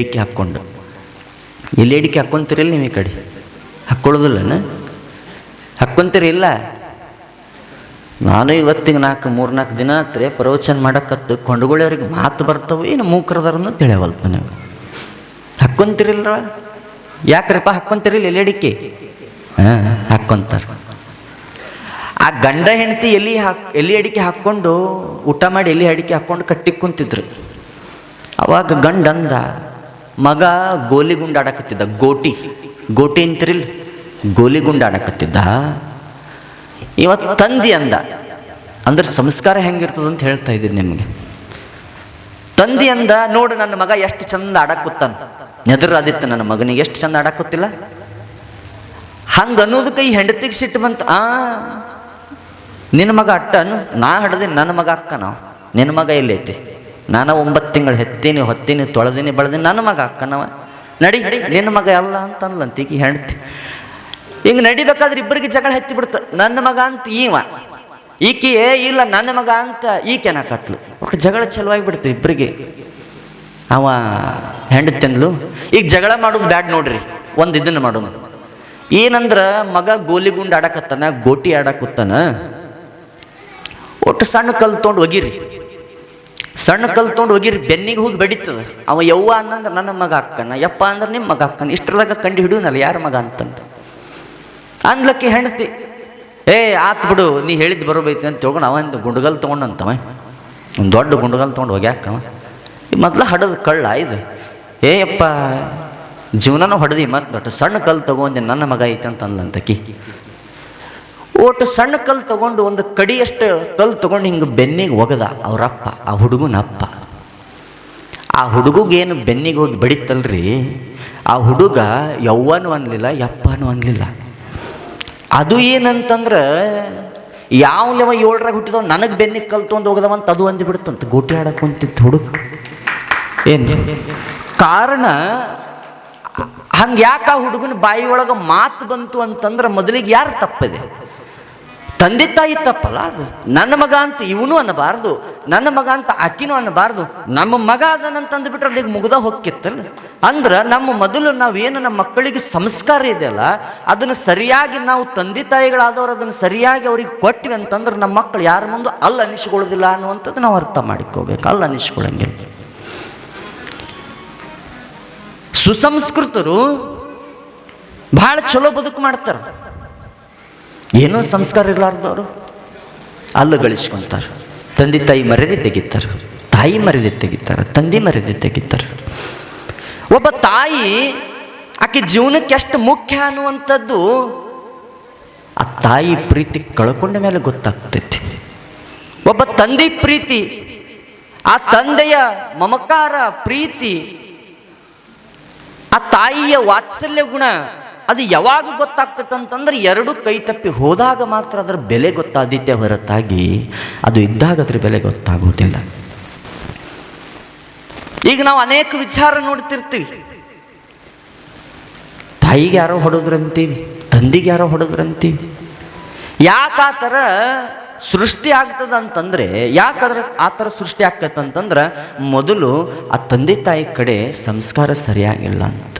ಅಡಿಕೆ ಹಾಕ್ಕೊಂಡು. ಎಲೆ ಅಡಿಕೆ ಹಾಕ್ಕೊಂತೀರಿಲ್ಲ ನೀವು ಈ ಕಡೆ? ಹಾಕ್ಕೊಳ್ಳೋದಿಲ್ಲನ? ಹಾಕ್ಕೊಂತೀರಿ ಇಲ್ಲ? ನಾನು ಇವತ್ತಿಗೆ ನಾಲ್ಕು ಮೂರ್ನಾಲ್ಕು ದಿನ ಆತ್ರೆ ಪ್ರವಚನ ಮಾಡಕತ್ತು ಕೊಂಡುಗಳವ್ರಿಗೆ ಮಾತು ಬರ್ತವೆ ಏನು ಮೂಕ್ರದಾರನ್ನು ತಿಳಿಯವಲ್ತು ನೀವು ಹಾಕ್ಕೊಂತಿರಲ್ಲ ಯಾಕ್ರಪ್ಪ ಹಾಕ್ಕೊಂತೀರಿಲ್ಲ ಎಲೆ ಅಡಿಕೆ ಹಾಂ, ಹಾಕ್ಕೊಂತಾರೆ. ಆ ಗಂಡ ಹೆಂಡತಿ ಎಲ್ಲಿ ಹಾಕ್ ಎಲ್ಲಿ ಅಡಿಕೆ ಹಾಕ್ಕೊಂಡು ಊಟ ಮಾಡಿ ಎಲ್ಲಿ ಅಡಿಕೆ ಹಾಕ್ಕೊಂಡು ಕಟ್ಟಿ ಕುಂತಿದ್ರು. ಅವಾಗ ಗಂಡ ಅಂದ ಮಗ ಗೋಲಿ ಗುಂಡು ಆಡಕತ್ತಿದ್ದ ಗೋಟಿ. ಗೋಟಿ ಅಂತಿರಿಲ್ಲ. ಗೋಲಿ ಗುಂಡು ಆಡಕತ್ತಿದ್ದ ಇವತ್ತು ತಂದಿ ಅಂದ. ಅಂದ್ರೆ ಸಂಸ್ಕಾರ ಹೆಂಗಿರ್ತದಂತ ಹೇಳ್ತಾ ಇದ್ದೀನಿ ನಿಮಗೆ. ತಂದಿ ಅಂದ, ನೋಡು ನನ್ನ ಮಗ ಎಷ್ಟು ಚಂದ ಆಡಕ್ಕುತ್ತಾನ ನೆದರಾದಿತ್ತು ನನ್ನ ಮಗನಿಗೆ ಎಷ್ಟು ಚಂದ ಆಡಕ್ಕುತ್ತಿಲ್ಲ ಹಂಗೆ ಅನ್ನೋದಕ್ಕೆ ಈ ಹೆಂಡತಿಗೆ ಸಿಟ್ಟು ಬಂತು, ಆ, ನಿನ್ನ ಮಗ ಅಟ್ಟನು, ನಾ ಹಡ್ದೆ ನನ್ನ ಮಗ ಅಕ್ಕ ನಾವು ನಿನ್ನ ಮಗ ಎಲ್ಲೈತಿ ನಾನು ಒಂಬತ್ತು ತಿಂಗಳು ಹೆತ್ತೀನಿ, ಹೊತ್ತೀನಿ, ತೊಳೆದೀನಿ, ಬೆಳೆದೀನಿ, ನನ್ನ ಮಗ ಅಕ್ಕನವ. ನಡಿ, ನಿನ್ನ ಮಗ ಅಲ್ಲ ಅಂತ ಅನ್ಲಂತ ಈಗ ಹೆಂಡತಿ. ಹಿಂಗೆ ನಡಿಬೇಕಾದ್ರೆ ಇಬ್ಬರಿಗೆ ಜಗಳ ಹತ್ತಿ ಬಿಡ್ತ. ನನ್ನ ಮಗ ಅಂತ ಈವ. ಈಕೆ ಇಲ್ಲ, ನನ್ನ ಮಗ ಅಂತ ಈಕೆನಕತ್ಲು ಒಟ್ಟು ಜಗಳ ಚಲುವಾಗಿ ಬಿಡ್ತು ಇಬ್ಬರಿಗೆ. ಅವ ಹೆಂಡತಿನ್ಲು. ಈಗ ಜಗಳ ಮಾಡೋದು ಬ್ಯಾಡ್ ನೋಡ್ರಿ. ಒಂದು ಇದನ್ನು ಮಾಡೋದು. ಏನಂದ್ರೆ ಮಗ ಗೋಲಿಗುಂಡು ಆಡಕತ್ತಾನ, ಗೋಟಿ ಆಡಕತ್ತಾನ. ಒಟ್ಟು ಸಣ್ಣ ಕಲ್ ತೊಗೊಂಡು ಒಗಿರಿ. ಸಣ್ಣ ಕಲ್ ತೊಗೊಂಡು ಹೋಗಿರಿ ಬೆನ್ನಿಗೆ ಹೋಗಿ ಬಡಿತದ. ಅವ ಯವ್ವ ಅಂದ್ರೆ ನನ್ನ ಮಗ ಅಕ್ಕನ, ಯಪ್ಪ ಅಂದ್ರೆ ನಿಮ್ಮ ಮಗ ಅಕ್ಕನ. ಇಷ್ಟರದಾಗ ಕಂಡು ಹಿಡಿಯೋನಲ್ಲ, ಯಾರ ಮಗ ಅಂತಂದ. ಅಂದ್ಲಕ್ಕೆ ಹೆಂಡತಿ, ಏ, ಆತ್ ಬಿಡು, ನೀ ಹೇಳಿದ್ದು ಬರೋಬೈತಿ ಅಂತ ತಿಳ್ಕೊಂಡು ಅವಂದು ಗುಂಡುಗಲ್ ತೊಗೊಂಡಂತವ. ಒಂದು ದೊಡ್ಡ ಗುಂಡುಗಲ್ ತೊಗೊಂಡು ಹೋಗ್ಯಾಕವ ಮೊದ್ಲು ಹಡದ ಕಳ್ಳ ಇದು. ಏ, ಯಪ್ಪ, ಜೀವನನೂ ಹೊಡೆದಿ ಮತ್ತೆ ದೊಡ್ಡ ಸಣ್ಣ ಕಲ್ಲು ತಗೊಂಡೆ ನನ್ನ ಮಗ ಐತೆ ಅಂತ ಅಂದ್ಲಂತಕಿ ಒಟ್ಟು ಸಣ್ಣ ಕಲ್ಲು ತಗೊಂಡು ಒಂದು ಕಡಿಯಷ್ಟು ಕಲ್ಲು ತಗೊಂಡು ಹಿಂಗೆ ಬೆನ್ನಿಗೆ ಒಗದ. ಅವರಪ್ಪ, ಆ ಹುಡುಗನ ಅಪ್ಪ. ಆ ಹುಡುಗಗೇನು ಬೆನ್ನಿಗೆ ಹೋಗಿ ಬಡಿತಲ್ರಿ? ಆ ಹುಡುಗ ಯವ್ವನೂ ಅನ್ಲಿಲ್ಲ, ಯಪ್ಪನೂ ಅನ್ಲಿಲ್ಲ. ಅದು ಏನಂತಂದ್ರೆ ಯಾವನವ ಏಳರಾಗ ಹುಟ್ಟಿದವ ನನಗೆ ಬೆನ್ನಿಗೆ ಕಲ್ಲು ತೊಗೊಂಡು ಹೋಗದವಂತ ಅದು ಅಂದ್ಬಿಡ್ತಂತ. ಗೋಟಿ ಆಡಕ್ಕೆ ಕುಂತಿತ್ತು ಹುಡುಗ. ಏನು? ಕಾರಣ ಹಂಗೆ ಯಾಕೆ ಆ ಹುಡುಗನ ಬಾಯಿ ಒಳಗೆ ಮಾತು ಬಂತು ಅಂತಂದ್ರೆ ಮೊದಲಿಗೆ ಯಾರು ತಪ್ಪಿದೆ? ತಂದೆ ತಾಯಿ ತಪ್ಪಲ್ಲ ಅದು. ನನ್ನ ಮಗ ಅಂತ ಇವನು ಅನ್ನಬಾರ್ದು, ನನ್ನ ಮಗ ಅಂತ ಆಕಿನೂ ಅನ್ನಬಾರ್ದು. ನಮ್ಮ ಮಗ ಅದನಂತಂದು ಬಿಟ್ರೆ ಅಲ್ಲಿಗೆ ಮುಗ್ದ ಹೊಕ್ಕಿತ್ತಲ್ಲ ಅಂದ್ರೆ ನಮ್ಮ ಮೊದಲು ನಾವೇನು ನಮ್ಮ ಮಕ್ಕಳಿಗೆ ಸಂಸ್ಕಾರ ಇದೆಯಲ್ಲ ಅದನ್ನು ಸರಿಯಾಗಿ ನಾವು ತಂದೆ ತಾಯಿಗಳಾದವ್ರು ಅದನ್ನು ಸರಿಯಾಗಿ ಅವ್ರಿಗೆ ಕೊಟ್ಟಿವಿ ಅಂತಂದ್ರೆ ನಮ್ಮ ಮಕ್ಕಳು ಯಾರ ಮುಂದೆ ಅಲ್ಲಿ ಅನಿಸ್ಕೊಳ್ಳೋದಿಲ್ಲ ಅನ್ನುವಂಥದ್ದು ನಾವು ಅರ್ಥ ಮಾಡಿಕೋಬೇಕು. ಅಲ್ಲಿ ಅನಿಸ್ಕೊಳ್ಳಂಗಿಲ್ಲ. ಸುಸಂಸ್ಕೃತರು ಭಾಳ ಚಲೋ ಬದುಕು ಮಾಡ್ತಾರೆ. ಏನೋ ಸಂಸ್ಕಾರ ಇರಲಾರ್ದವರು. ಅಲ್ಲು ಗಳಿಸ್ಕೊಂತಾರೆ. ತಂದೆ ತಾಯಿ ಮರ್ಯಾದೆ ತೆಗಿತಾರೆ. ತಾಯಿ ಮರ್ಯಾದೆ ತೆಗಿತಾರೆ. ತಂದೆ ಮರ್ಯಾದೆ ತೆಗಿತಾರೆ. ಒಬ್ಬ ತಾಯಿ ಆಕೆ ಜೀವನಕ್ಕೆ ಎಷ್ಟು ಮುಖ್ಯ ಅನ್ನುವಂಥದ್ದು ಆ ತಾಯಿ ಪ್ರೀತಿ ಕಳ್ಕೊಂಡ ಮೇಲೆ ಗೊತ್ತಾಗ್ತೈತಿ. ಒಬ್ಬ ತಂದೆ ಪ್ರೀತಿ, ಆ ತಂದೆಯ ಮಮಕಾರ, ಪ್ರೀತಿ, ಆ ತಾಯಿಯ ವಾತ್ಸಲ್ಯ ಗುಣ ಅದು ಯಾವಾಗ ಗೊತ್ತಾಗ್ತದೆ ಅಂತಂದ್ರೆ ಎರಡು ಕೈ ತಪ್ಪಿ ಹೋದಾಗ ಮಾತ್ರ ಅದರ ಬೆಲೆ ಗೊತ್ತಾದಿತ್ಯ ಹೊರತಾಗಿ ಅದು ಇದ್ದಾಗ ಅದ್ರ ಬೆಲೆ ಗೊತ್ತಾಗೋದಿಲ್ಲ ಈಗ ನಾವು ಅನೇಕ ವಿಚಾರ ನೋಡ್ತಿರ್ತೀವಿ. ತಾಯಿಗೆ ಯಾರೋ ಹೊಡೆದ್ರಂತೀವಿ, ತಂದಿಗೆ ಯಾರೋ ಹೊಡೆದ್ರಂತೀವಿ. ಯಾಕೆ ಆ ಥರ ಸೃಷ್ಟಿ ಆಗ್ತದ ಅಂತಂದ್ರೆ ಯಾಕಂದ್ರೆ ಆ ಥರ ಸೃಷ್ಟಿ ಆಗ್ತದಂತಂದ್ರೆ, ಮೊದಲು ಆ ತಂದೆ ತಾಯಿ ಕಡೆ ಸಂಸ್ಕಾರ ಸರಿಯಾಗಿಲ್ಲ ಅಂತ.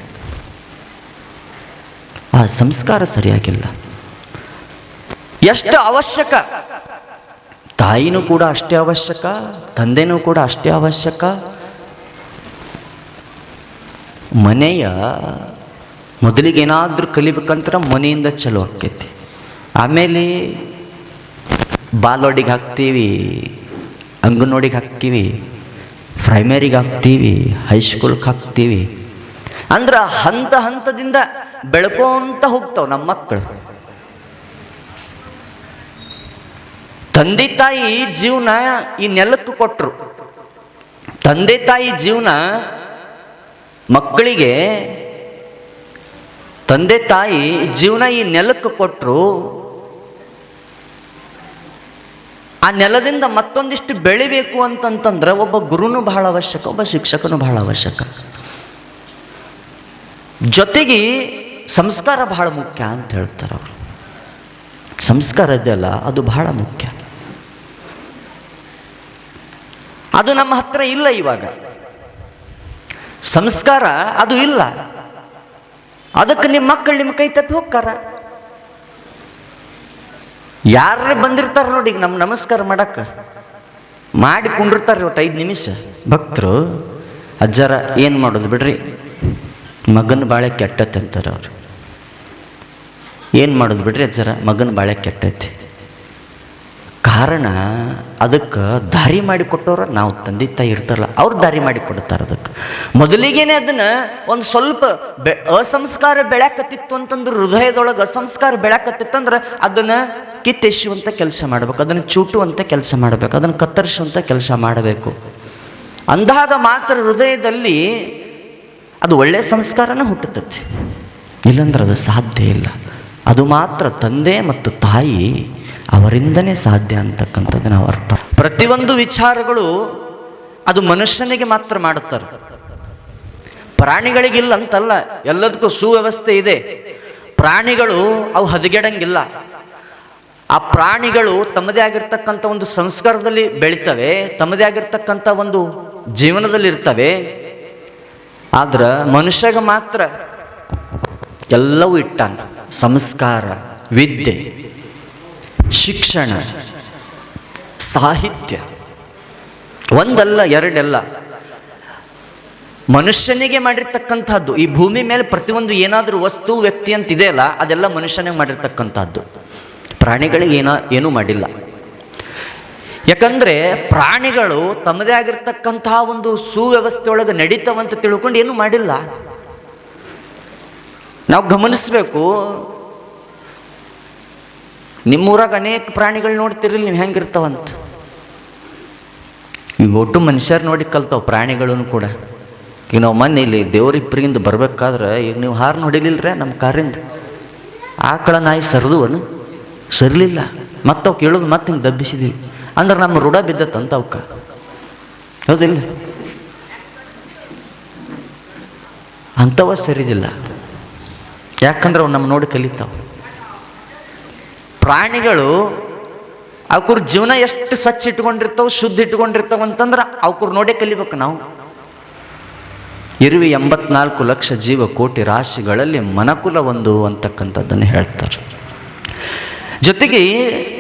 ಆ ಸಂಸ್ಕಾರ ಸರಿಯಾಗಿಲ್ಲ. ಎಷ್ಟು ಅವಶ್ಯಕ? ತಾಯಿನೂ ಕೂಡ ಅಷ್ಟೇ ಅವಶ್ಯಕ, ತಂದೆನೂ ಕೂಡ ಅಷ್ಟೇ ಅವಶ್ಯಕ. ಮನೆಯ ಮೊದಲಿಗೆ ಏನಾದರೂ ಕಲಿಬೇಕಂದ್ರೆ ಮನೆಯಿಂದ ಚಲೋ ಆಕೈತಿ. ಆಮೇಲೆ ಬಾಲೋಡಿಗೆ ಹಾಕ್ತೀವಿ ಅಂಗನವಾಡಿಗೆ ಹಾಕ್ತೀವಿ ಪ್ರೈಮರಿಗೆ ಹಾಕ್ತೀವಿ ಹೈಸ್ಕೂಲ್ಗೆ ಹಾಕ್ತೀವಿ. ಅಂದ್ರೆ ಹಂತ ಹಂತದಿಂದ ಬೆಳ್ಕೊಂತ ಹೋಗ್ತಾವ ನಮ್ಮ ಮಕ್ಕಳು ತಂದೆ ತಾಯಿ ಜೀವನ ಈ ನೆಲಕ್ಕೆ ಕೊಟ್ಟರು ತಂದೆ ತಾಯಿ ಜೀವನ ಮಕ್ಕಳಿಗೆ ತಂದೆ ತಾಯಿ ಜೀವನ ಈ ನೆಲಕ್ಕೆ ಕೊಟ್ಟರು ಆ ನೆಲದಿಂದ ಮತ್ತೊಂದಿಷ್ಟು ಬೆಳಿಬೇಕು ಅಂತಂತಂದ್ರೆ ಒಬ್ಬ ಗುರುನು ಬಹಳ ಅವಶ್ಯಕ, ಒಬ್ಬ ಶಿಕ್ಷಕನು ಬಹಳ ಅವಶ್ಯಕ. ಜೊತೆಗೆ ಸಂಸ್ಕಾರ ಬಹಳ ಮುಖ್ಯ ಅಂತ ಹೇಳ್ತಾರೆ ಅವರು. ಸಂಸ್ಕಾರ ಇದೆಯಲ್ಲ, ಅದು ಬಹಳ ಮುಖ್ಯ. ಅದು ನಮ್ಮ ಹತ್ರ ಇಲ್ಲ ಇವಾಗ. ಸಂಸ್ಕಾರ ಅದು ಇಲ್ಲ. ಅದಕ್ಕೆ ನಿಮ್ಮ ಮಕ್ಕಳು ನಿಮ್ಮ ಕೈ ತಪ್ಪಿ ಹೋಗ್ತಾರ. ಯಾರೇ ಬಂದಿರ್ತಾರೆ ನೋಡಿ ನಮ್ಮ ನಮಸ್ಕಾರ ಮಾಡಕ್ಕೆ. ಮಾಡಿ ಕುಂಡಿರ್ತಾರೆ ಒಟ್ಟು ಐದು ನಿಮಿಷ. ಭಕ್ತರು, ಅಜ್ಜರ ಏನು ಮಾಡೋದು ಬಿಡ್ರಿ? ಮಗನ ಬಾಳೆ ಕೆಟ್ಟತ್ತಂತಾರೆ ಅವ್ರು. ಏನು ಮಾಡೋದು ಬಿಡ್ರಿ ಜರ ಮಗನ ಬಾಳೆ ಕೆಟ್ಟೈತಿ. ಕಾರಣ ಅದಕ್ಕೆ ದಾರಿ ಮಾಡಿ ಕೊಟ್ಟವ್ರ ನಾವು ತಂದೆ ತಾಯಿ ಇರ್ತಾರಲ್ಲ, ಅವ್ರು ದಾರಿ ಮಾಡಿ ಕೊಡ್ತಾರೆ ಅದಕ್ಕೆ. ಮೊದಲಿಗೇನೆ ಅದನ್ನು ಒಂದು ಸ್ವಲ್ಪ ಬೆ, ಅಸಂಸ್ಕಾರ ಬೆಳ್ಯಾಕತ್ತಿತ್ತು ಅಂತಂದ್ರೆ, ಹೃದಯದೊಳಗೆ ಅಸಂಸ್ಕಾರ ಬೆಳ್ಯಾಕತ್ತಿತ್ತಂದ್ರೆ ಅದನ್ನು ಕಿತ್ತೆಸುವಂಥ ಕೆಲಸ ಮಾಡಬೇಕು, ಅದನ್ನು ಚೂಟುವಂಥ ಕೆಲಸ ಮಾಡಬೇಕು, ಅದನ್ನು ಕತ್ತರಿಸುವಂಥ ಕೆಲಸ ಮಾಡಬೇಕು. ಅಂದಾಗ ಮಾತ್ರ ಹೃದಯದಲ್ಲಿ ಅದು ಒಳ್ಳೆಯ ಸಂಸ್ಕಾರನ ಹುಟ್ಟುತ್ತೆ. ಇಲ್ಲಂದ್ರೆ ಅದು ಸಾಧ್ಯ ಇಲ್ಲ. ಅದು ಮಾತ್ರ ತಂದೆ ಮತ್ತು ತಾಯಿ ಅವರಿಂದನೇ ಸಾಧ್ಯ ಅಂತಕ್ಕಂಥದ್ದು ನಾವು ಅರ್ಥ. ಪ್ರತಿಯೊಂದು ವಿಚಾರಗಳು ಅದು ಮನುಷ್ಯನಿಗೆ ಮಾತ್ರ ಮಾಡುತ್ತಾರೆ. ಪ್ರಾಣಿಗಳಿಗಿಲ್ಲ ಅಂತಲ್ಲ ಎಲ್ಲದಕ್ಕೂ ಸುವ್ಯವಸ್ಥೆ ಇದೆ. ಪ್ರಾಣಿಗಳು ಅವು ಹದಗೆಡಂಗಿಲ್ಲ. ಆ ಪ್ರಾಣಿಗಳು ತಮ್ಮದೇ ಆಗಿರ್ತಕ್ಕಂಥ ಒಂದು ಸಂಸ್ಕಾರದಲ್ಲಿ ಬೆಳಿತವೆ, ತಮ್ಮದೇ ಆಗಿರ್ತಕ್ಕಂಥ ಒಂದು ಜೀವನದಲ್ಲಿ ಇರ್ತವೆ ಆದ್ರೆ ಮನುಷ್ಯಗೆ ಮಾತ್ರ ಎಲ್ಲವೂ ಇಟ್ಟಾನ. ಸಂಸ್ಕಾರ, ವಿದ್ಯೆ, ಶಿಕ್ಷಣ, ಸಾಹಿತ್ಯ. ಒಂದಲ್ಲ, ಎರಡಲ್ಲ. ಮನುಷ್ಯನಿಗೆ ಮಾಡಿರ್ತಕ್ಕಂಥದ್ದು, ಈ ಭೂಮಿ ಮೇಲೆ ಪ್ರತಿಯೊಂದು ಏನಾದರೂ ವಸ್ತು, ವ್ಯಕ್ತಿ ಅಂತ ಇದೆಯಲ್ಲ ಅದೆಲ್ಲ ಮನುಷ್ಯನಿಗೆ ಮಾಡಿರ್ತಕ್ಕಂಥದ್ದು. ಪ್ರಾಣಿಗಳಿಗೆ ಏನ, ಏನೂ ಮಾಡಿಲ್ಲ. ಯಾಕಂದ್ರೆ ಪ್ರಾಣಿಗಳು ತಮ್ಮದೇ ಆಗಿರ್ತಕ್ಕಂತಹ ಒಂದು ಸುವ್ಯವಸ್ಥೆ ಒಳಗೆ ನಡೀತಾವಂತ ತಿಳ್ಕೊಂಡು ಏನೂ ಮಾಡಿಲ್ಲ. ನಾವು ಗಮನಿಸಬೇಕು. ನಿಮ್ಮೂರಾಗ ಅನೇಕ ಪ್ರಾಣಿಗಳು ನೋಡ್ತಿರಲಿ ನೀವು ಹೆಂಗಿರ್ತಾವಂತ. ಈಗ ಒಟ್ಟು ಮನುಷ್ಯರು ನೋಡಿ ಕಲ್ತಾವ ಪ್ರಾಣಿಗಳೂ ಕೂಡ. ಈಗ ನಾವು ಮೊನ್ನೆ ಇಲ್ಲಿ ದೇವರಿಬ್ಬರಿಂದ ಬರ್ಬೇಕಾದ್ರೆ ಈಗ ನೀವು ಹಾರು ಹೊಡಿಲಿಲ್ರೇ ನಮ್ಮ ಕಾರಿಂದ? ಆಕಳ ನಾಯಿ ಸರಿದುವನು? ಸರಿಲಿಲ್ಲ. ಮತ್ತೆ ಅವು ಕೇಳೋದು ಮತ್ತೆ ಹಿಂಗೆ ದಬ್ಬಿಸಿದ್ವಿ ಅಂದ್ರೆ ನಮ್ಮ ರೂಢ ಬಿದ್ದತ್ತಂತ ಅವಕ್ಕ ಹೌದಿಲ್ಲ? ಅಂಥವ ಸರಿದಿಲ್ಲ. ಯಾಕಂದ್ರೆ ಅವು ನಮ್ಮ ನೋಡಿ ಕಲಿತಾವ. ಪ್ರಾಣಿಗಳು ಅವ್ರ ಜೀವನ ಎಷ್ಟು ಸ್ವಚ್ಛ ಇಟ್ಕೊಂಡಿರ್ತಾವ, ಶುದ್ಧ ಇಟ್ಕೊಂಡಿರ್ತಾವ ಅಂತಂದ್ರೆ ಅವ್ರ ನೋಡೇ ಕಲಿಬೇಕು ನಾವು. ಇರುವಿ ಎಂಬತ್ನಾಲ್ಕು ಲಕ್ಷ ಜೀವ ಕೋಟಿ ರಾಶಿಗಳಲ್ಲಿ ಮನಕುಲ ಒಂದು ಅಂತಕ್ಕಂಥದ್ದನ್ನು ಹೇಳ್ತಾರೆ. ಜೊತೆಗೆ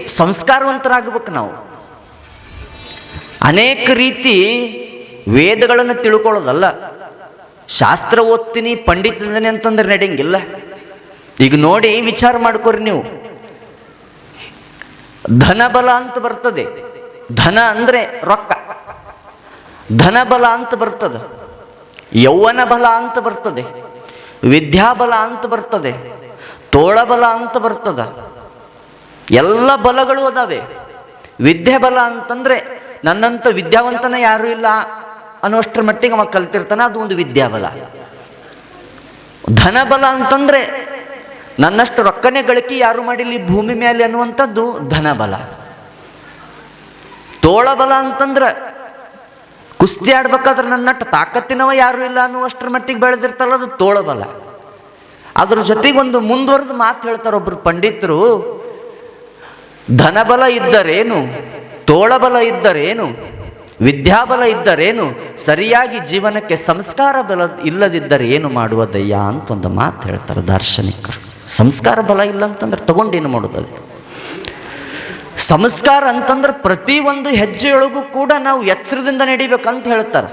ಸಂಸ್ಕಾರವಂತರಾಗಬೇಕು ನಾವು. ಅನೇಕ ರೀತಿ ವೇದಗಳನ್ನು ತಿಳ್ಕೊಳ್ಳೋದಲ್ಲ. ಶಾಸ್ತ್ರ ಓದ್ತೀನಿ ಪಂಡಿತನೇ ಅಂತಂದ್ರೆ ನಡೆಯಂಗಿಲ್ಲ. ಈಗ ನೋಡಿ ವಿಚಾರ ಮಾಡ್ಕೊರಿ ನೀವು. ಧನಬಲ ಅಂತ ಬರ್ತದೆ. ಧನ ಅಂದರೆ ರೊಕ್ಕ. ಧನಬಲ ಅಂತ ಬರ್ತದೆ. ಯೌವನ ಬಲ ಅಂತ ಬರ್ತದೆ. ವಿದ್ಯಾಬಲ ಅಂತ ಬರ್ತದೆ. ತೋಳಬಲ ಅಂತ ಬರ್ತದೆ. ಎಲ್ಲ ಬಲಗಳು ಅದಾವೆ. ವಿದ್ಯೆ ಬಲ ಅಂತಂದ್ರೆ ನನ್ನಂಥ ವಿದ್ಯಾವಂತನ ಯಾರೂ ಇಲ್ಲ ಅನ್ನೋಷ್ಟರ ಮಟ್ಟಿಗೆ ಅವ ಕಲ್ತಿರ್ತಾನೆ, ಅದು ಒಂದು ವಿದ್ಯಾಬಲ. ಧನಬಲ ಅಂತಂದ್ರೆ ನನ್ನಷ್ಟು ರೊಕ್ಕನೆ ಗಳಿಕೆ ಯಾರು ಮಾಡಿಲ್ಲ ಭೂಮಿ ಮೇಲೆ ಅನ್ನುವಂಥದ್ದು ಧನಬಲ. ತೋಳಬಲ ಅಂತಂದ್ರೆ ಕುಸ್ತಿ ಆಡ್ಬೇಕಾದ್ರೆ ನನ್ನಷ್ಟು ತಾಕತ್ತಿನವ ಯಾರು ಇಲ್ಲ ಅನ್ನುವಷ್ಟರ ಮಟ್ಟಿಗೆ ಬೆಳೆದಿರ್ತಾರಲ್ಲ, ಅದು ತೋಳಬಲ. ಅದ್ರ ಜೊತೆಗೆ ಒಂದು ಮುಂದುವರೆದು ಮಾತು ಹೇಳ್ತಾರೆ ಒಬ್ಬರು ಪಂಡಿತರು, ಧನಬಲ ಇದ್ದರೇನು, ತೋಳಬಲ ಇದ್ದರೇನು, ವಿದ್ಯಾಬಲ ಇದ್ದರೇನು, ಸರಿಯಾಗಿ ಜೀವನಕ್ಕೆ ಸಂಸ್ಕಾರ ಬಲ ಇಲ್ಲದಿದ್ದರೆ ಏನು ಮಾಡುವ ದಯ್ಯ ಅಂತ ಒಂದು ಮಾತು ಹೇಳ್ತಾರೆ ದಾರ್ಶನಿಕರು. ಸಂಸ್ಕಾರ ಬಲ ಇಲ್ಲ ಅಂತಂದ್ರೆ ತಗೊಂಡೇನು ಮಾಡೋದು ಸಂಸ್ಕಾರ ಅಂತಂದ್ರೆ ಪ್ರತಿ ಒಂದು ಹೆಜ್ಜೆಯೊಳಗೂ ಕೂಡ ನಾವು ಎಚ್ಚರದಿಂದ ನಡಿಬೇಕಂತ ಹೇಳ್ತಾರೆ.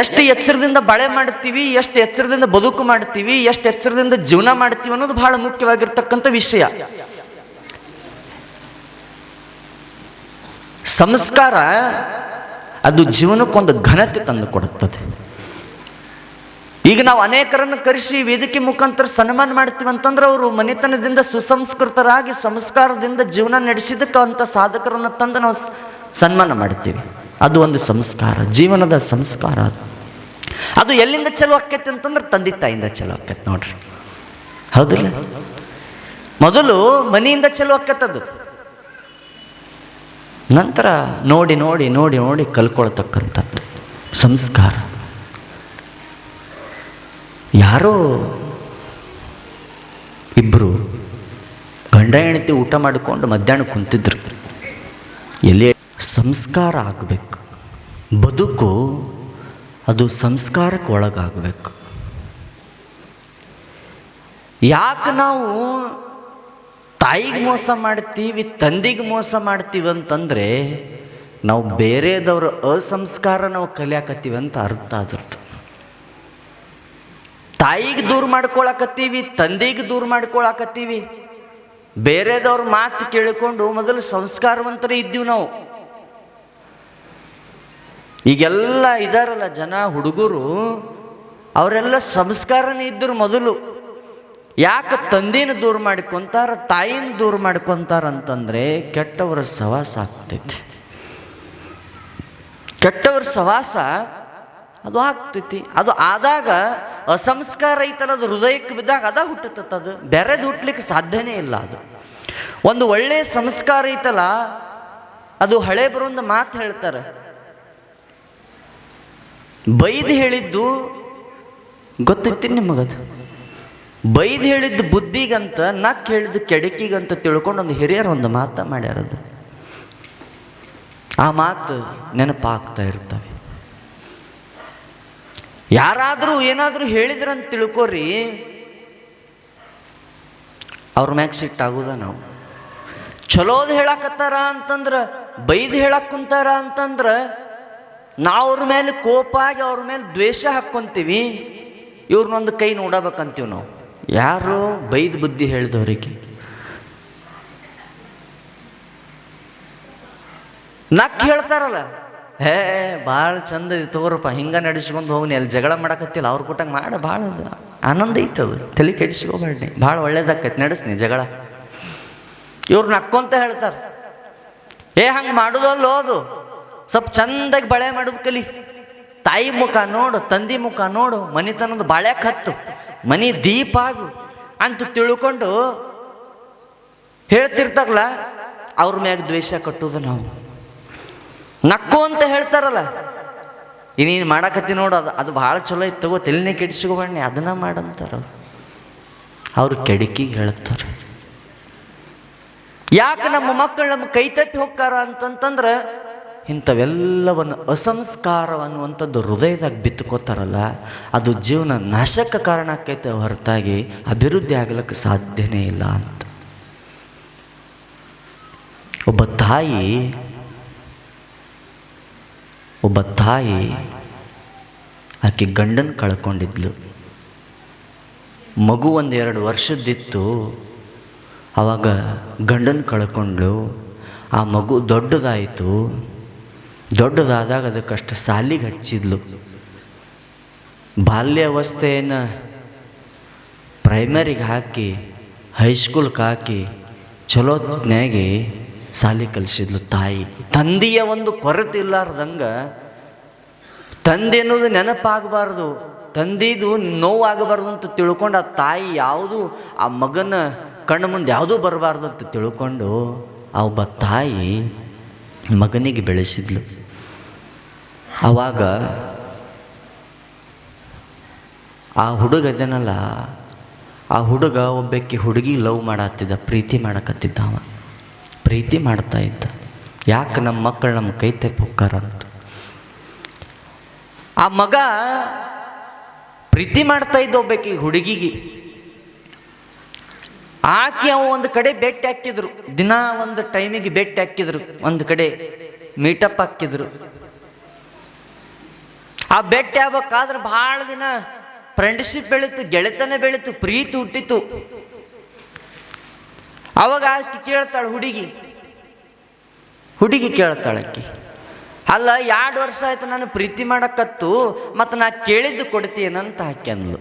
ಎಷ್ಟು ಎಚ್ಚರದಿಂದ ಬಳೆ ಮಾಡ್ತೀವಿ, ಎಷ್ಟು ಎಚ್ಚರದಿಂದ ಬದುಕು ಮಾಡ್ತೀವಿ, ಎಷ್ಟು ಎಚ್ಚರದಿಂದ ಜೀವನ ಮಾಡ್ತೀವಿ ಅನ್ನೋದು ಬಹಳ ಮುಖ್ಯವಾಗಿರ್ತಕ್ಕಂಥ ವಿಷಯ. ಸಂಸ್ಕಾರ ಅದು ಜೀವನಕ್ಕೊಂದು ಘನತೆ ತಂದು ಕೊಡುತ್ತದೆ. ಈಗ ನಾವು ಅನೇಕರನ್ನು ಕರೆಸಿ ವೇದಿಕೆ ಮುಖಾಂತರ ಸನ್ಮಾನ ಮಾಡ್ತೀವಿ ಅಂತಂದ್ರೆ ಅವರು ಮನೆತನದಿಂದ ಸುಸಂಸ್ಕೃತರಾಗಿ ಸಂಸ್ಕಾರದಿಂದ ಜೀವನ ನಡೆಸಿದಕ್ಕೆ ಅಂಥ ಸಾಧಕರನ್ನು ತಂದು ನಾವು ಸನ್ಮಾನ ಮಾಡ್ತೀವಿ. ಅದು ಒಂದು ಸಂಸ್ಕಾರ, ಜೀವನದ ಸಂಸ್ಕಾರ ಅದು. ಅದು ಎಲ್ಲಿಂದ ಚಲೋ ಆಕ್ಕೈತಿ ಅಂತಂದ್ರೆ ತಂದೆ ತಾಯಿಂದ ಚಲೋ ಆಕ್ಕೈತಿ ನೋಡ್ರಿ. ಹೌದಿಲ್ಲ? ಮೊದಲು ಮನೆಯಿಂದ ಚಲೋ ಆಕ್ಕತ್ತದು ನಂತರ ನೋಡಿ ನೋಡಿ ನೋಡಿ ನೋಡಿ ಕಲ್ಕೊಳ್ತಕ್ಕಂಥದ್ದು ಸಂಸ್ಕಾರ. ಯಾರೋ ಇಬ್ಬರು ಗಂಡ ಹೆಂಡತಿ ಊಟ ಮಾಡಿಕೊಂಡು ಮಧ್ಯಾಹ್ನ ಕುಂತಿದ್ರು. ಎಲ್ಲಿ ಸಂಸ್ಕಾರ ಆಗಬೇಕು. ಬದುಕು ಅದು ಸಂಸ್ಕಾರಕ್ಕೆ ಒಳಗಾಗಬೇಕು. ಯಾಕೆ ನಾವು ತಾಯಿಗೆ ಮೋಸ ಮಾಡ್ತೀವಿ, ತಂದೆಗೆ ಮೋಸ ಮಾಡ್ತೀವಿ ಅಂತಂದರೆ ನಾವು ಬೇರೆದವ್ರ ಅಸಂಸ್ಕಾರ ನಾವು ಕಲಿಯಾಕತ್ತೀವಿ ಅಂತ ಅರ್ಥ ಅದ್ರದ್ದು ತಾಯಿಗೆ ದೂರ ಮಾಡ್ಕೊಳಕತ್ತೀವಿ, ತಂದೆಗೆ ದೂರ ಮಾಡ್ಕೊಳಕತ್ತೀವಿ. ಬೇರೆದವ್ರ ಮಾತು ಕೇಳಿಕೊಂಡು ಮೊದಲು ಸಂಸ್ಕಾರವಂತರ ಇದ್ದೀವಿ ನಾವು. ಈಗೆಲ್ಲ ಇದಾರಲ್ಲ ಜನ, ಹುಡುಗರು, ಅವರೆಲ್ಲ ಸಂಸ್ಕಾರನೇ ಇದ್ದರು ಮೊದಲು. ಯಾಕೆ ತಂದೆನ ದೂರ ಮಾಡ್ಕೊಂತಾರ, ತಾಯಿನ ದೂರ ಮಾಡ್ಕೊಂತಾರ ಅಂತಂದ್ರೆ ಕೆಟ್ಟವರ ಸವಾಸ ಆಗ್ತೈತಿ. ಕೆಟ್ಟವರ ಸವಾಸ ಅದು ಆಗ್ತೈತಿ. ಅದು ಆದಾಗ ಅಸಂಸ್ಕಾರ ಐತಲ್ಲ ಅದು ಹೃದಯಕ್ಕೆ ಬಿದ್ದಾಗ ಅದ ಹುಟ್ಟುತ್ತದ ಅದು. ಬೆರೆದು ಹುಟ್ಲಿಕ್ಕೆ ಸಾಧ್ಯನೇ ಇಲ್ಲ ಅದು. ಒಂದು ಒಳ್ಳೆಯ ಸಂಸ್ಕಾರ ಐತಲ್ಲ, ಅದು ಹಳೆ ಬರೋಂದು ಮಾತು ಹೇಳ್ತಾರೆ. ಬೈದು ಹೇಳಿದ್ದು ಗೊತ್ತೈತಿ ನಿಮಗದು. ಬೈದು ಹೇಳಿದ್ದು ಬುದ್ಧಿಗಂತ, ನಕ್ ಹೇಳಿದ್ದು ಕೆಡಕಿಗಂತ ತಿಳ್ಕೊಂಡು ಒಂದು ಹಿರಿಯರು ಒಂದು ಮಾತು ಮಾಡ್ಯಾರದು. ಆ ಮಾತು ನೆನಪಾಗ್ತಾ ಇರ್ತವೆ. ಯಾರಾದರೂ ಏನಾದರೂ ಹೇಳಿದ್ರಂತ ತಿಳ್ಕೊರಿ. ಅವ್ರ ಮ್ಯಾಗ ಸಿಟ್ಟಾಗೋದ ನಾವು. ಚಲೋದು ಹೇಳಕತ್ತಾರ ಅಂತಂದ್ರೆ, ಬೈದು ಹೇಳಕ್ಕೆ ಕುಂತಾರ ಅಂತಂದ್ರೆ, ನಾವು ಅವ್ರ ಮೇಲೆ ಕೋಪ ಆಗಿ ಅವ್ರ ಮೇಲೆ ದ್ವೇಷ ಹಾಕ್ಕೊಂತೀವಿ. ಇವ್ರನ್ನೊಂದು ಕೈ ನೋಡಬೇಕಂತೀವಿ ನಾವು. ಯಾರು ಬೈದು ಬುದ್ಧಿ ಹೇಳಿದವರಿಗೆ. ನಕ್ ಹೇಳ್ತಾರಲ್ಲ ಹೇ, ಭಾಳ ಚಂದ ಇದು ತಗೋರಪ್ಪ. ಹಿಂಗೆ ನಡೆಸ್ಕೊಂಡು ಹೋಗಿ ಅಲ್ಲಿ ಜಗಳ ಮಾಡಕತ್ತಿಲ್ಲ. ಅವ್ರ ಕೊಟ್ಟಂಗೆ ಮಾಡ, ಭಾಳ ಆನಂದ ಐತದು ತಲೆ ಕೆಡಿಸ್ಕೋಬೇಡಿ ಭಾಳ ಒಳ್ಳೇದಾಕೈತಿ. ನಡೆಸ್ನಿ ಜಗಳ. ಇವ್ರು ನಕ್ಕೊಂತ ಹೇಳ್ತಾರೆ. ಏ, ಹಂಗೆ ಮಾಡೋದಲ್ಲೋ ಅದು ಸ್ವಲ್ಪ ಚಂದಾಗಿ ಬಳೆ ಮಾಡೋದು ಕಲಿ. ತಾಯಿ ಮುಖ ನೋಡು, ತಂದಿ ಮುಖ ನೋಡು. ಮನಿತನದ ಬಾಳ್ಯಾಕ ಹತ್ತು ಮನಿ ದೀಪ ಆಗು. ಅಂತ ತಿಳ್ಕೊಂಡು ಹೇಳ್ತಿರ್ತಾರಲ್ಲ, ಅವ್ರ ಮ್ಯಾಗ ದ್ವೇಷ ಕಟ್ಟೋದು ನಾವು. ನಕ್ಕು ಅಂತ ಹೇಳ್ತಾರಲ್ಲ. ಇನ್ನೇನು ಮಾಡಕತ್ತಿ ನೋಡು, ಅದು ಅದು ಭಾಳ ಚಲೋ ಇತ್ತು ತಗೋ ತಲೆನೇ ಕೆಡಿಸ್ಕೊಬಣ್ಣೆ ಅದನ್ನ ಮಾಡಂತಾರ ಅವ್ರು. ಅವ್ರು ಕೆಡಕಿಗೆ ಹೇಳ್ತಾರೆ. ಯಾಕೆ ನಮ್ಮ ಮಕ್ಕಳು ನಮ್ಮ ಕೈ ತಟ್ಟಿ ಹೋಗ್ತಾರ ಅಂತಂತಂದ್ರೆ, ಇಂಥವೆಲ್ಲವನ್ನು ಅಸಂಸ್ಕಾರ ಅನ್ನುವಂಥದ್ದು ಹೃದಯದಾಗ ಬಿತ್ಕೋತಾರಲ್ಲ, ಅದು ಜೀವನ ನಾಶಕ್ಕೆ ಕಾರಣ ಆಕೈತೆ ಹೊರತಾಗಿ ಅಭಿವೃದ್ಧಿ ಆಗ್ಲಿಕ್ಕೆ ಸಾಧ್ಯನೇ ಇಲ್ಲ ಅಂತ. ಒಬ್ಬ ತಾಯಿ ಒಬ್ಬ ತಾಯಿ ಆಕೆ ಗಂಡನ ಕಳ್ಕೊಂಡಿದ್ಲು. ಮಗು ಒಂದೆರಡು ವರ್ಷದ್ದಿತ್ತು. ಆವಾಗ ಗಂಡನ ಕಳ್ಕೊಂಡ್ಳು ಆ ಮಗು ದೊಡ್ಡದಾಯಿತು. ದೊಡ್ಡದಾದಾಗ ಅದಕ್ಕಷ್ಟು ಸಾಲಿಗೆ ಹಚ್ಚಿದ್ಲು. ಬಾಲ್ಯಾವಸ್ಥೆಯನ್ನು ಪ್ರೈಮರಿಗೆ ಹಾಕಿ ಹೈಸ್ಕೂಲ್ಗೆ ಹಾಕಿ ಚಲೋತ್ನಾಗಿ ಸಾಲಿ ಕಲಿಸಿದ್ಲು ತಾಯಿ. ತಂದೆಯ ಒಂದು ಕೊರತೆ ಇಲ್ಲಾರ್ದಂಗೆ ತಂದೆ ಅನ್ನೋದು ನೆನಪಾಗಬಾರ್ದು. ತಂದಿದು ನೋವಾಗಬಾರ್ದು ಅಂತ ತಿಳ್ಕೊಂಡು ಆ ತಾಯಿ ಯಾವುದು, ಆ ಮಗನ ಕಣ್ಣು ಮುಂದೆ ಯಾವುದೂ ಬರಬಾರ್ದು ಅಂತ ತಿಳ್ಕೊಂಡು ಆ ಒಬ್ಬ ತಾಯಿ ಮಗನಿಗೆ ಬೆಳೆಸಿದ್ಲು. ಆವಾಗ ಆ ಹುಡುಗ ಇದನ್ನಲ್ಲ ಆ ಹುಡುಗ ಒಬ್ಬಕ್ಕೆ ಹುಡುಗಿ ಲವ್ ಮಾಡತ್ತಿದ್ದ ಪ್ರೀತಿ ಮಾಡಕತ್ತಿದ್ದ ಅವ. ಪ್ರೀತಿ ಮಾಡ್ತಾ ಇದ್ದ. ಯಾಕೆ ನಮ್ಮ ಮಕ್ಕಳು ನಮ್ಮ ಕೈ ಹೋಗ್ತಾರಂತ ಆ ಮಗ ಪ್ರೀತಿ ಮಾಡ್ತಾ ಇದ್ದ ಒಬ್ಬಾಕಿ ಹುಡುಗಿಗೆ. ಆಕೆ ಅವ ಒಂದು ಕಡೆ ಭೇಟಿ ಹಾಕಿದ್ರು ದಿನ ಒಂದು ಟೈಮಿಗೆ ಭೇಟಿ ಹಾಕಿದ್ರು ಒಂದು ಕಡೆ ಮೀಟಪ್ ಹಾಕಿದ್ರು ಆ ಭೇಟಿ ಆಗ್ಬೇಕಾದ್ರೆ ಭಾಳ ದಿನ ಫ್ರೆಂಡ್ಶಿಪ್ ಬೆಳೀತು, ಗೆಳೆತನ ಬೆಳೀತು, ಪ್ರೀತಿ ಹುಟ್ಟಿತು. ಅವಾಗ ಆಕೆ ಕೇಳ್ತಾಳೆ ಹುಡುಗಿ. ಹುಡುಗಿ ಕೇಳ್ತಾಳೆ ಆಕಿ. ಅಲ್ಲ, ಎರಡು ವರ್ಷ ಆಯ್ತು ನಾನು ಪ್ರೀತಿ ಮಾಡಕತ್ತು ಮತ್ತು ನಾ ಕೇಳಿದ್ದು ಕೊಡ್ತೀನಂತ ಹಾಕ್ಯಂದ್ಲು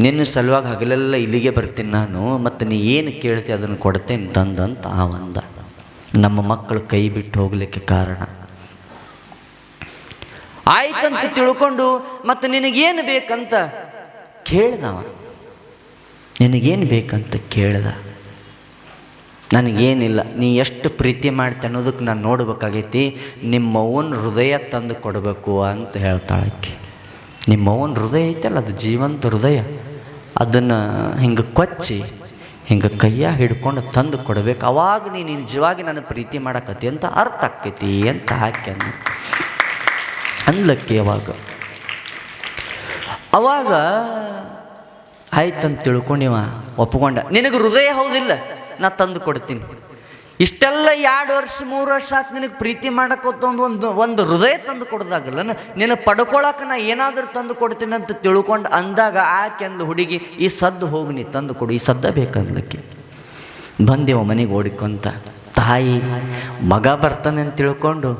ನಿನ್ನ ಸಲುವಾಗಿ ಹಗಲೆಲ್ಲ ಇಲ್ಲಿಗೆ ಬರ್ತೀನಿ ನಾನು ಮತ್ತು ನೀ ಏನು ಕೇಳ್ತಿ ಅದನ್ನು ಕೊಡ್ತೇನೆ ತಂದಂತ ಆ ಒಂದ. ನಮ್ಮ ಮಕ್ಕಳು ಕೈ ಬಿಟ್ಟು ಹೋಗ್ಲಿಕ್ಕೆ ಕಾರಣ. ಆಯ್ತಂತ ತಿಳ್ಕೊಂಡು ಮತ್ತು ನಿನಗೇನು ಬೇಕಂತ ಕೇಳ್ದವ. ನಿನಗೇನು ಬೇಕಂತ ಕೇಳ್ದ? ನನಗೇನಿಲ್ಲ, ನೀ ಎಷ್ಟು ಪ್ರೀತಿ ಮಾಡ್ತೆ ಅನ್ನೋದಕ್ಕೆ ನಾನು ನೋಡ್ಬೇಕಾಗೈತಿ ನಿಮ್ಮವ್ವನ ಹೃದಯ ತಂದು ಕೊಡಬೇಕು ಅಂತ ಹೇಳ್ತಾಳಕ್ಕೆ ನಿಮ್ಮವ್ವನ ಹೃದಯ ಐತಲ್ಲ, ಅದು ಜೀವಂತ ಹೃದಯ. ಅದನ್ನು ಹಿಂಗೆ ಕೊಚ್ಚಿ, ಹಿಂಗೆ ಕೈಯಾಗ ಹಿಡ್ಕೊಂಡು ತಂದು ಕೊಡಬೇಕು. ಅವಾಗ ನೀನು ನಿಜವಾಗಿ ನನ್ನ ಪ್ರೀತಿ ಮಾಡಕತ್ತಿ ಅಂತ ಅರ್ಥ ಆಕೈತಿ ಅಂತ ಹಾಕಿ ಅಂದ. ಅನ್ಲಕ್ಕಿ ಅವಾಗ. ಅವಾಗ ಆಯ್ತಂತ ತಿಳ್ಕೊಂಡಿವ, ಒಪ್ಕೊಂಡ, ನಿನಗೆ ಹೃದಯ ಹೌದಿಲ್ಲ, ನಾ ತಂದು ಕೊಡ್ತೀನಿ. ಇಷ್ಟೆಲ್ಲ ಎರಡು ವರ್ಷ, ಮೂರು ವರ್ಷ ಆತು ನಿನಗೆ ಪ್ರೀತಿ ಮಾಡಕ್ಕೋತ ಒಂದು ಒಂದು ಹೃದಯ ತಂದು ಕೊಡ್ದಾಗಲ್ಲ ನಿನಗೆ ಪಡ್ಕೊಳಕ್ಕೆ ನಾ ಏನಾದರೂ ತಂದು ಕೊಡ್ತೀನಿ ಅಂತ ತಿಳ್ಕೊಂಡು ಅಂದಾಗ ಆಕೆ ಅಂದ್ಲು ಹುಡುಗಿ, ಈ ಸದ್ದು ಹೋಗಿ ನೀ ತಂದು ಕೊಡು, ಈ ಸದ್ದ ಬೇಕಂದ್ಲಕ್ಕೆ. ಬಂದೆವು ಮನೆಗೆ ಓಡಿಕೊಂತ. ತಾಯಿ, ಮಗ ಬರ್ತಾನೆ ಅಂತ ತಿಳ್ಕೊಂಡು,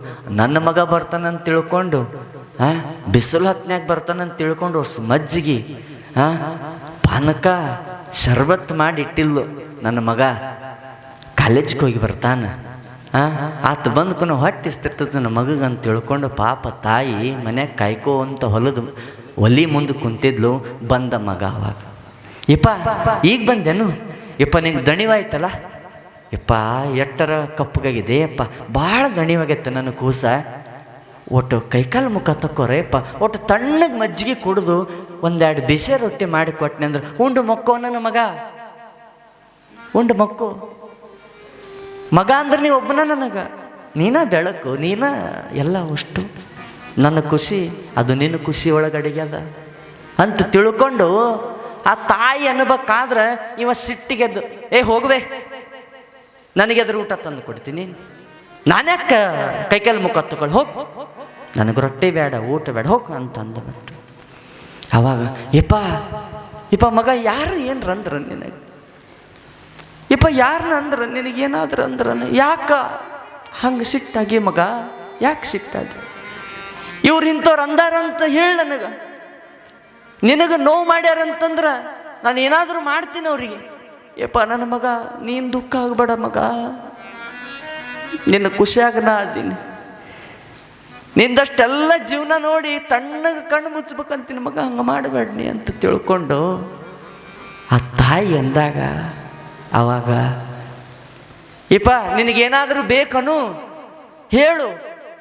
ನನ್ನ ಮಗ ಬರ್ತಾನೆ ಅಂತ ತಿಳ್ಕೊಂಡು ಹಾಂ ಬಿಸಿಲು ಹತ್ನ್ಯಾಗ ಬರ್ತಾನೆ ಅಂತ ತಿಳ್ಕೊಂಡು ಮಜ್ಜಿಗೆ, ಆ ಪಾನಕ ಶರ್ಬತ್ ಮಾಡಿ ಇಟ್ಟಿಲ್ಲು ನನ್ನ ಮಗ. ಕಾಲೇಜ್ಗೆ ಹೋಗಿ ಬರ್ತಾನ. ಆತ ಬಂದ್ಕೊಂಡು ಹೊಟ್ಟೆ ಇಸ್ತಿರ್ತದೆ ನನ್ನ ಮಗಗಂತ ತಿಳ್ಕೊಂಡು ಪಾಪ ತಾಯಿ ಮನ್ಯಾಗ ಕಾಯ್ಕೋ ಅಂತ ಹೊಲದು ಒಲಿ ಮುಂದೆ ಕುಂತಿದ್ಲು, ಬಂದ ಮಗ ಅವಾಗ. ಯಪ್ಪ, ಈಗ ಬಂದೇನು? ಯಪ್ಪ, ನಿಂಗೆ ದಣಿವಾಯ್ತಲ್ಲ? ಯಪ್ಪ ಎಟ್ಟರ ಕಪ್ಪಗಾಗಿದೆ? ಯಪ್ಪ ಭಾಳ ದಣಿವಾಗೈತೆ ನನ್ನ ಕೂಸ. ಒಟ್ಟು ಕೈಕಾಲು ಮುಖ ತಕ್ಕೋರೇಪ್ಪ ಒಟ್ಟು ತಣ್ಣಗೆ ಮಜ್ಜಿಗೆ ಕುಡಿದು ಒಂದೆರಡು ಬಿಸಿ ರೊಟ್ಟಿ ಮಾಡಿ ಕೊಟ್ಟನೆ ಅಂದ್ರೆ, ಉಂಡು ಮಕ್ಕೋ ನನ್ನ ಮಗ? ಉಂಡು ಮಕ್ಕೋ. ಮಗ ಅಂದ್ರೆ ನೀವು ಒಬ್ಬನ ನನಗ. ನೀನ ಬೆಳಕು, ನೀನ ಎಲ್ಲ ಅಷ್ಟು. ನನ್ನ ಖುಷಿ, ಅದು ನಿನ್ನ ಖುಷಿ ಒಳಗಡೆಗೆ ಅದ. ಅಂತ ತಿಳ್ಕೊಂಡು ಆ ತಾಯಿ ಅನ್ಬೇಕಾದ್ರೆ ಇವ ಸಿಟ್ಟಿಗೆದ್ದು, ಏ ಹೋಗ್ಬೇ ನನಗೆ ಅದ್ರ ಊಟ ತಂದು ಕೊಡ್ತೀನಿ. ನಾನ್ಯಾಕ ಕೈಕಲ್ ಮುಖ ತಗೊಳ್ಳಿ ಹೋಗ್. ನನಗೆ ರೊಟ್ಟಿ ಬೇಡ, ಊಟ ಬೇಡ, ಹೋಗು ಅಂತ ಬಿಟ್ಟು ಅವಾಗ, ಯಪ್ಪ ಯಪ್ಪ ಮಗ, ಯಾರು ಏನು ಅಂದ್ರ ನಿನಗೆ? ಇಪ್ಪ ಯಾರನ್ನ ಅಂದ್ರ ನಿನಗೇನಾದ್ರು ಅಂದ್ರ ಯಾಕ ಹಂಗೆ ಸಿಟ್ಟಾಗಿ ಮಗ? ಯಾಕೆ ಸಿಟ್ಟಾಗಿ? ಇವ್ರು ಇಂಥವ್ರು ಅಂದಾರಂತ ಹೇಳಿ ನನಗೆ. ನಿನಗೆ ನೋವು ಮಾಡ್ಯಾರಂತಂದ್ರೆ ನಾನು ಏನಾದರೂ ಮಾಡ್ತೀನಿ ಅವ್ರಿಗೆ. ಯಪ್ಪ, ನನ್ನ ಮಗ, ನೀನು ದುಃಖ ಆಗಬೇಡ ಮಗ. ನಿನ್ನ ಖುಷಿಯಾಗ ನಾ ಅದ್ದೀನಿ ನಿಂದಷ್ಟೆಲ್ಲ ಜೀವನ ನೋಡಿ ತಣ್ಣಗೆ ಕಣ್ಣು ಮುಚ್ಬೇಕಂತೀನಿ ಮಗ ಹಂಗೆ ಮಾಡಬೇಡ್ನಿ ಅಂತ ತಿಳ್ಕೊಂಡು ಆ ತಾಯಿ ಅಂದಾಗ ಅವಾಗ, ಇಪ್ಪ, ನಿನಗೇನಾದರೂ ಬೇಕನು? ಹೇಳು.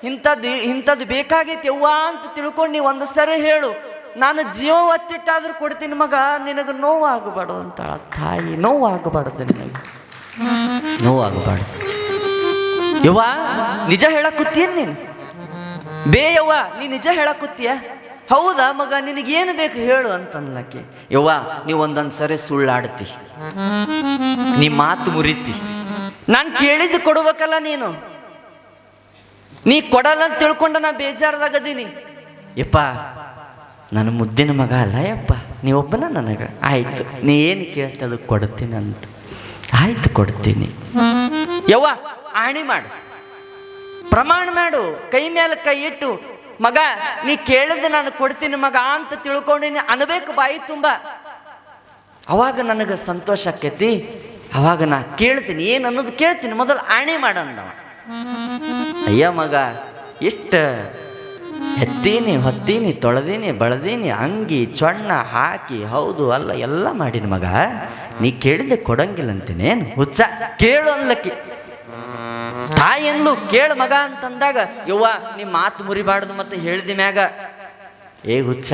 ಇಂಥದ್ದು ಇಂಥದ್ದು ಬೇಕಾಗೈತಿ ಯವ್ವ ಅಂತ ತಿಳ್ಕೊಂಡು ನೀವು ಒಂದು ಸರಿ ಹೇಳು. ನಾನು ಜೀವ ಒತ್ತಿಟ್ಟಾದ್ರೂ ಕೊಡ್ತೀನಿ ಮಗ, ನಿನಗೆ ನೋವಾಗಬಾರ್ದು ಅಂತಾಳ. ತಾಯಿ ನೋವಾಗಬಾರ್ದು ನಿನಗೆ. ನೋವು ಆಗಬಾರ್ದು ಯವ್ವ, ನಿಜ ಹೇಳಕ್ಕೂತೀಯನ್ ನೀನು? ಬೇ ಯವ್ವ, ನೀ ನಿಜ ಹೇಳಕುತ್ತೀಯ? ಹೌದಾ ಮಗ, ನಿನಗೇನು ಬೇಕು ಹೇಳು ಅಂತನ್ಲಕ್ಕೆ ಯವ್ವ ನೀವು ಒಂದೊಂದು ಸರಿ ಸುಳ್ಳಾಡ್ತಿ. ನೀ ಮಾತು ಮುರಿತಿ. ನಾನು ಕೇಳಿದ್ದು ಕೊಡ್ಬೇಕಲ್ಲ ನೀನು? ನೀ ಕೊಡಲ್ಲ ಅಂತ ತಿಳ್ಕೊಂಡು ನಾ ಬೇಜಾರದಾಗದೀನಿ. ಯಪ್ಪ, ನನ್ನ ಮುದ್ದಿನ ಮಗ ಅಲ್ಲ ಯಪ್ಪ. ನೀ ಒಬ್ಬನ ನನಗೆ. ಆಯ್ತು, ನೀ ಏನು ಕೇಳ್ತದ ಕೊಡ್ತೀನಿ ಅಂತ ಆಯ್ತು, ಕೊಡ್ತೀನಿ. ಯವ್ವ ಆಣಿ ಮಾಡು. ಪ್ರಮಾಣ ಮಾಡು. ಕೈ ಮೇಲೆ ಕೈ ಇಟ್ಟು, ಮಗ, ನೀ ಕೇಳಿದ ನಾನು ಕೊಡ್ತೀನಿ ಮಗ ಅಂತ ತಿಳ್ಕೊಂಡಿನಿ, ಅನ್ಬೇಕು ಬಾಯಿ ತುಂಬ. ಅವಾಗ ನನಗೆ ಸಂತೋಷ ಆಕೈತಿ. ಅವಾಗ ನಾ ಕೇಳ್ತೀನಿ, ಏನು ಅನ್ನೋದು ಕೇಳ್ತೀನಿ. ಮೊದಲು ಆಣೆ ಮಾಡಂದವ ಅಯ್ಯ ಮಗ, ಇಷ್ಟ. ಎತ್ತೀನಿ, ಹೊತ್ತೀನಿ, ತೊಳೆದೀನಿ, ಬಳದೀನಿ, ಅಂಗಿ, ಚೊಣ್ಣ ಹಾಕಿ, ಹೌದು, ಅಲ್ಲ, ಎಲ್ಲ ಮಾಡಿನ ಮಗ. ನೀ ಕೇಳಿದೆ ಕೊಡಂಗಿಲ್ಲ ಅಂತೀನೇನು ಹುಚ್ಚ? ಕೇಳು ಅನ್ಲಕ್ಕಿ ತಾಯಿ ಅಂದ್ಲು ಕೇಳು ಮಗ ಅಂತಂದಾಗ, ಯವ್ವ, ನೀ ಮಾತು ಮುರಿಬಾರ್ದು ಮತ್ತೆ ಹೇಳಿದ ಮ್ಯಾಗ. ಏ ಹುಚ್ಚ,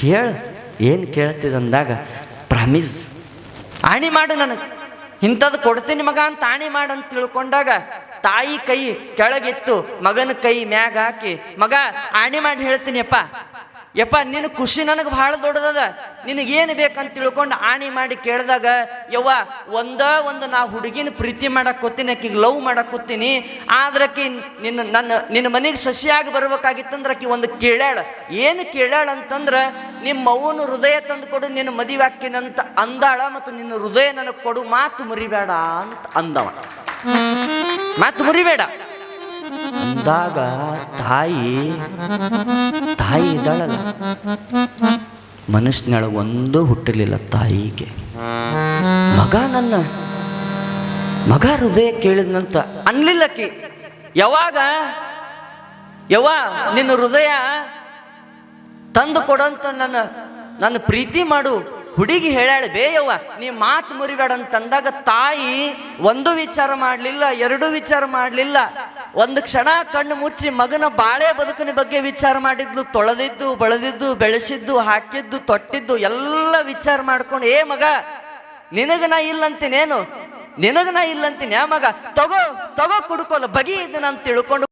ಕೇಳು. ಏನು ಕೇಳ್ತಿದಂದಾಗ, ಪ್ರಾಮಿಸ್, ಆಣಿ ಮಾಡು ನನಗೆ. ಇಂಥದ್ದು ಕೊಡ್ತೀನಿ ಮಗ ಅಂತ ಆಣಿ ಮಾಡು ಅಂತ ತಿಳ್ಕೊಂಡಾಗ, ತಾಯಿ ಕೈ ಕೆಳಗಿತ್ತು, ಮಗನ ಕೈ ಮ್ಯಾಗ ಹಾಕಿ, ಮಗ, ಆಣಿ ಮಾಡಿ ಹೇಳ್ತೀನಿ ಯಪ್ಪ, ನಿನ್ನ ಖುಷಿ ನನಗೆ ಭಾಳ ದೊಡ್ಡದದ. ನಿನಗೇನು ಬೇಕಂತ ತಿಳ್ಕೊಂಡು ಆಣಿ ಮಾಡಿ ಕೇಳಿದಾಗ, ಯವ್ವ, ಒಂದ ಒಂದು ನಾ ಹುಡುಗಿನ ಪ್ರೀತಿ ಕೂತೀನಿ, ಆಕಿಗೆ ಲವ್ ಕೂತೀನಿ, ಆದ್ರೆ ಆಕಿ ನಿನ್ನ, ನನ್ನ, ನಿನ್ನ ಮನೆಗೆ ಸಸಿಯಾಗಿ ಬರ್ಬೇಕಾಗಿತ್ತಂದ್ರೆ ಆಕಿ ಒಂದು ಕೇಳ್ಯಾಳ. ಏನು ಕೇಳ್ಯಾಳ ಅಂತಂದ್ರೆ ನಿಮ್ಮ ಅವನು ಹೃದಯ ತಂದು ಕೊಡು, ನಿನ್ನ ಮದುವೆ ಹಾಕಿನಂತ ಅಂದಾಳ ಮತ್ತು ನಿನ್ನ ಹೃದಯ ನನಗೆ ಕೊಡು, ಮಾತು ಮುರಿಬೇಡ ಅಂತ ಅಂದವ. ಮಾತು ಮುರಿಬೇಡ. ಅಂದಾಗ ತಾಯಿ ತಾಯಿ ಇದ್ದಾಳಲ್ಲ ಮನಸ್ಸಿನೊಳಗೊಂದು ಹುಟ್ಟಲಿಲ್ಲ ತಾಯಿಗೆ. ಮಗ ನನ್ನ, ಮಗ ಹೃದಯ ಕೇಳಿದ್ನಂತ ಅನ್ಲಿಲ್ಲಕ್ಕಿ ಯಾವಾಗ? ಯವ್ವ, ನಿನ್ನ ಹೃದಯ ತಂದು ಕೊಡಂತ ನನ್ನ ನನ್ನ ಪ್ರೀತಿ ಮಾಡು. ಹುಡುಗಿ ಹೇಳ್ಯಾಳ ಬೇಯವ್ವ ನೀ ಮಾತು ಮುರಿಬೇಡ ಅಂತಂದಾಗ ತಾಯಿ ಒಂದು ವಿಚಾರ ಮಾಡಲಿಲ್ಲ, ಎರಡು ವಿಚಾರ ಮಾಡಲಿಲ್ಲ. ಒಂದು ಕ್ಷಣ ಕಣ್ಣು ಮುಚ್ಚಿ ಮಗನ ಬಾಳೆ ಬದುಕಿನ ಬಗ್ಗೆ ವಿಚಾರ ಮಾಡಿದ್ಲು, ತೊಳೆದಿದ್ದು, ಬಳದಿದ್ದು, ಬೆಳೆಸಿದ್ದು, ಹಾಕಿದ್ದು, ತೊಟ್ಟಿದ್ದು, ಎಲ್ಲ ವಿಚಾರ ಮಾಡ್ಕೊಂಡು, ಏ ಮಗ, ನಿನಗ ನಾ ಇಲ್ಲಂತೀನೇನು? ನಿನಗ ನಾ ಇಲ್ಲಂತೀನಿ ಆ ಮಗ? ತಗೋ ತಗೋ ಕುಡ್ಕೊಲ್ಲ ಬಗೆ ಇದನ್ನ ಅಂತ ತಿಳ್ಕೊಂಡು